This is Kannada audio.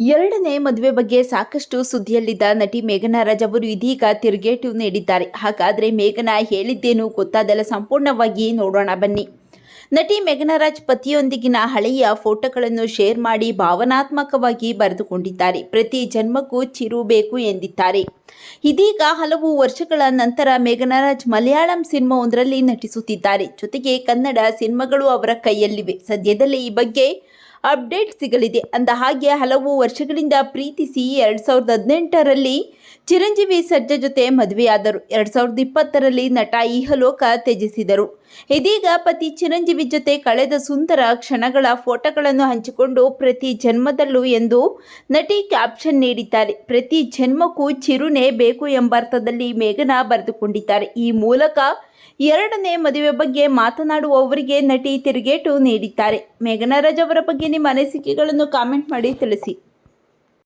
ಎರಡನೇ ಮದುವೆ ಬಗ್ಗೆ ಸಾಕಷ್ಟು ಸುದ್ದಿಯಲ್ಲಿದ್ದ ನಟಿ ಮೇಘನಾ ರಾಜ್ ಅವರು ಇದೀಗ ತಿರುಗೇಟು ನೀಡಿದ್ದಾರೆ. ಹಾಗಾದ್ರೆ ಮೇಘನಾ ಹೇಳಿದ್ದೇನು ಗೊತ್ತಾದಲ್ಲ ಸಂಪೂರ್ಣವಾಗಿ ನೋಡೋಣ ಬನ್ನಿ. ನಟಿ ಮೇಘನಾ ರಾಜ್ ಪತಿಯೊಂದಿಗಿನ ಹಳೆಯ ಫೋಟೋಗಳನ್ನು ಶೇರ್ ಮಾಡಿ ಭಾವನಾತ್ಮಕವಾಗಿ ಬರೆದುಕೊಂಡಿದ್ದಾರೆ. ಪ್ರತಿ ಜನ್ಮಕ್ಕೂ ಚಿರು ಬೇಕು ಎಂದಿದ್ದಾರೆ. ಇದೀಗ ಹಲವು ವರ್ಷಗಳ ನಂತರ ಮೇಘನರಾಜ್ ಮಲಯಾಳಂ ಸಿನಿಮಾವೊಂದರಲ್ಲಿ ನಟಿಸುತ್ತಿದ್ದಾರೆ. ಜೊತೆಗೆ ಕನ್ನಡ ಸಿನಿಮಾಗಳು ಅವರ ಕೈಯಲ್ಲಿವೆ. ಸದ್ಯದಲ್ಲೇ ಈ ಬಗ್ಗೆ ಅಪ್ಡೇಟ್ ಸಿಗಲಿದೆ. ಅಂದ ಹಾಗೆ ಹಲವು ವರ್ಷಗಳಿಂದ ಪ್ರೀತಿಸಿ ಎರಡು ಸಾವಿರದ ಹದಿನೆಂಟರಲ್ಲಿ ಚಿರಂಜೀವಿ ಸರ್ಜಾ ಜೊತೆ ಮದುವೆಯಾದರು. ಎರಡು ಸಾವಿರದ ಇಪ್ಪತ್ತರಲ್ಲಿ ನಟ ಇಹಲೋಕ ತ್ಯಜಿಸಿದರು. ಇದೀಗ ಪತಿ ಚಿರಂಜೀವಿ ಜೊತೆ ಕಳೆದ ಸುಂದರ ಕ್ಷಣಗಳ ಫೋಟೋಗಳನ್ನು ಹಂಚಿಕೊಂಡು ಪ್ರತಿ ಜನ್ಮದಲ್ಲೂ ಎಂದು ನಟಿ ಕ್ಯಾಪ್ಷನ್ ನೀಡಿದ್ದಾರೆ. ಪ್ರತಿ ಜನ್ಮಕ್ಕೂ ಚಿರುನೆ ಬೇಕು ಎಂಬ ಅರ್ಥದಲ್ಲಿ ಮೇಘನಾ ಬರೆದುಕೊಂಡಿದ್ದಾರೆ. ಈ ಮೂಲಕ ಎರಡನೇ ಮದುವೆ ಬಗ್ಗೆ ಮಾತನಾಡುವವರಿಗೆ ನಟಿ ತಿರುಗೇಟು ನೀಡಿದ್ದಾರೆ. ಮೇಘನಾ ರಾಜ್ ಅವರ ಬಗ್ಗೆ ನಿಮ್ಮ ಅನಿಸಿಕೆಗಳನ್ನು ಕಾಮೆಂಟ್ ಮಾಡಿ ತಿಳಿಸಿ.